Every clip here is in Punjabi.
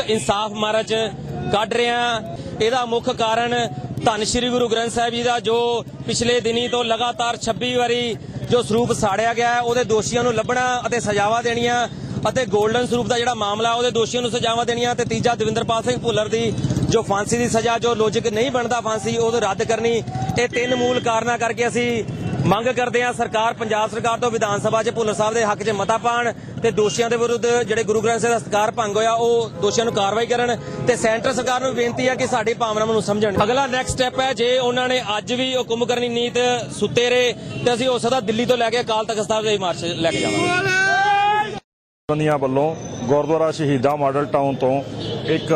ਇਨਸਾਫ ਮਾਰਚ ਕੱਢ ਰਹੇ ਇਹਦਾ ਮੁੱਖ ਕਾਰਨ ਧੰਨ ਸ਼੍ਰੀ ਗੁਰੂ ਗ੍ਰੰਥ ਸਾਹਿਬ ਜੀ ਦਾ ਜੋ ਪਿਛਲੇ ਦਿਨੀ ਤੋਂ ਲਗਾਤਾਰ 26 ਵਾਰੀ ਜੋ ਸਰੂਪ ਸਾੜਿਆ ਗਿਆ ਉਹਦੇ ਦੋਸ਼ੀਆਂ ਨੂੰ ਲੱਭਣਾ ਅਤੇ ਸਜ਼ਾਵਾਂ ਦੇਣੀਆਂ ਅਤੇ 골ਡਨ ਸਰੂਪ ਦਾ ਜਿਹੜਾ ਮਾਮਲਾ, ਉਹਦੇ ਦੋਸ਼ੀਆਂ ਨੂੰ ਸਜ਼ਾਵਾਂ ਦੇਣੀਆਂ ਤੇ ਤੀਜਾ ਦਵਿੰਦਰਪਾਲ ਸਿੰਘ ਭੁੱਲਰ ਦੀ ਜੋ ਫਾਂਸੀ ਦੀ ਸਜ਼ਾ, ਜੋ ਲੌਜੀਕ ਨਹੀਂ ਬਣਦਾ ਫਾਂਸੀ, ਉਹ ਰੱਦ ਕਰਨੀ। ਇਹ ਤਿੰਨ ਮੂਲ ਕਾਰਨਾਂ ਕਰਕੇ ਅਸੀਂ ਮੰਗ ਕਰਦੇ ਹਾਂ ਸਰਕਾਰ, ਪੰਜਾਬ ਸਰਕਾਰ ਤੋਂ ਵਿਧਾਨ ਸਭਾ 'ਚ ਭੁੱਲਰ ਸਾਹਿਬ ਦੇ ਹੱਕ ਚ ਮਤਾ ਪਾਣ ਤੇ ਦੋਸ਼ੀਆਂ ਦੇ ਵਿਰੁੱਧ ਜਿਹੜੇ ਗੁਰੂ ਗ੍ਰੰਥ ਸਾਹਿਬ ਦਾ ਸਤਿਕਾਰ ਭੰਗ ਹੋਇਆ, ਉਹ ਦੋਸ਼ੀਆਂ ਨੂੰ ਕਾਰਵਾਈ ਕਰਨ ਤੇ ਸੈਂਟਰ ਸਰਕਾਰ ਨੂੰ ਬੇਨਤੀ ਹੈ ਕਿ ਸਾਡੀ ਭਾਵਨਾਵਾਂ ਨੂੰ ਸਮਝਣ। ਅਗਲਾ ਨੈਕਸਟ ਸਟੈਪ ਹੈ, ਜੇ ਉਹਨਾਂ ਨੇ ਅੱਜ ਵੀ ਹੁਕਮ ਕਰਨੀ ਨੀਤ ਸੁੱਤੇ ਰਹੇ, ਤੇ ਅਸੀਂ ਹੋ ਸਕਦਾ ਦਿੱਲੀ ਤੋਂ ਲੈ ਕੇ ਅਕਾਲ ਤਖਤ ਸਾਹਿਬ ਦੇ ਮਾਰਚ ਲੈ ਕੇ ਜਾਵਾਂਗੇ। ਬੰਦੀਆਂ ਵੱਲੋਂ ਗੁਰਦੁਆਰਾ ਸ਼ਹੀਦਾਂ ਮਾਡਲ ਟਾਊਨ ਤੋਂ ਇੱਕ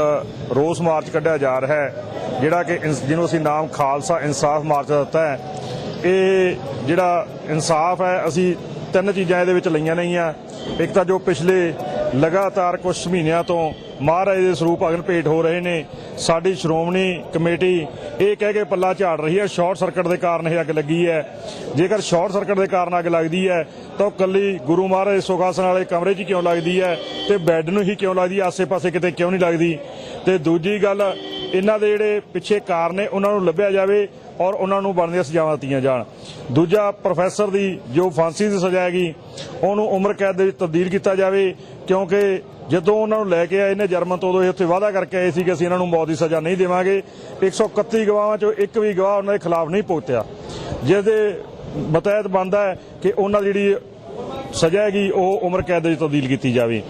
ਰੋਸ ਮਾਰਚ ਕੱਢਿਆ ਜਾ ਰਿਹਾ ਹੈ, ਜਿਹੜਾ ਕਿ ਜਿਹਨੂੰ ਅਸੀਂ ਨਾਮ ਖਾਲਸਾ ਇਨਸਾਫ ਮਾਰਚ ਦਿੱਤਾ ਹੈ। ਇਹ ਜਿਹੜਾ ਇਨਸਾਫ ਹੈ, ਅਸੀਂ ਤਿੰਨ ਚੀਜ਼ਾਂ ਇਹਦੇ ਵਿੱਚ ਲਈਆਂ ਨੇਗੀਆਂ ਇੱਕ ਤਾਂ ਜੋ ਪਿਛਲੇ ਲਗਾਤਾਰ ਕੁਝ ਮਹੀਨਿਆਂ ਤੋਂ ਮਹਾਰਾਜ ਦੇ ਸਰੂਪ ਅਗਨ ਭੇਟ ਹੋ ਰਹੇ ਨੇ, ਸਾਡੀ ਸ਼੍ਰੋਮਣੀ ਕਮੇਟੀ ਇਹ ਕਹਿ ਕੇ ਪੱਲਾ ਝਾੜ ਰਹੀ ਹੈ, ਸ਼ਾਰਟ ਸਰਕਟ ਦੇ ਕਾਰਨ ਇਹ ਅੱਗ ਲੱਗੀ ਹੈ। ਜੇਕਰ ਸ਼ਾਰਟ ਸਰਕਟ ਦੇ ਕਾਰਨ ਅੱਗ ਲੱਗਦੀ ਹੈ, ਤਾਂ ਉਹ ਕੱਲੀ ਗੁਰੂ ਮਹਾਰਾਜ ਸੁਖਾਸਨ ਵਾਲੇ ਕਮਰੇ 'ਚ ਹੀ ਕਿਉਂ ਲੱਗਦੀ ਹੈ ਤੇ ਬੈੱਡ ਨੂੰ ਹੀ ਕਿਉਂ ਲੱਗਦੀ ਹੈ ਆਸੇ-ਪਾਸੇ ਕਿਤੇ ਕਿਉਂ ਨਹੀਂ ਲੱਗਦੀ? ਤੇ ਦੂਜੀ ਗੱਲ, ਇਹਨਾਂ ਦੇ ਜਿਹੜੇ ਪਿੱਛੇ ਕਾਰਨ ਨੇ, ਉਹਨਾਂ ਨੂੰ ਲੱਭਿਆ ਜਾਵੇ ਔਰ ਉਹਨਾਂ ਨੂੰ ਬਣਦੀਆਂ ਸਜ਼ਾਵਾਂ ਦਿੱਤੀਆਂ ਜਾਣ। ਦੂਜਾ ਪ੍ਰੋਫੈਸਰ ਦੀ ਜੋ ਫਾਂਸੀ ਦੀ ਸਜ਼ਾ ਹੈਗੀ, ਉਹਨੂੰ ਉਮਰ ਕੈਦ ਦੇ ਵਿੱਚ ਤਬਦੀਲ ਕੀਤਾ ਜਾਵੇ, ਕਿਉਂਕਿ ਜਦੋਂ ਉਹਨਾਂ ਨੂੰ ਲੈ ਕੇ ਆਏ ਨੇ ਜਰਮਨ ਤੋਂ, ਉਦੋਂ ਇਹ ਉੱਥੇ ਵਾਅਦਾ ਕਰਕੇ ਆਏ ਸੀ ਕਿ ਅਸੀਂ ਇਹਨਾਂ ਨੂੰ ਮੌਤ ਦੀ ਸਜ਼ਾ ਨਹੀਂ ਦੇਵਾਂਗੇ। 131 ਗਵਾਹਾਂ ਚੋਂ ਇੱਕ ਵੀ ਗਵਾਹ ਉਹਨਾਂ ਦੇ ਖਿਲਾਫ ਨਹੀਂ ਪਹੁੰਚਿਆ। ਜਿਸ ਦੇ ਬਤੈਤ ਬਣਦਾ ਹੈ ਕਿ ਉਹਨਾਂ ਦੀ ਜਿਹੜੀ ਸਜ਼ਾ ਹੈਗੀ, ਉਹ ਉਮਰ ਕੈਦ ਦੇ ਵਿੱਚ ਤਬਦੀਲ ਕੀਤੀ ਜਾਵੇ।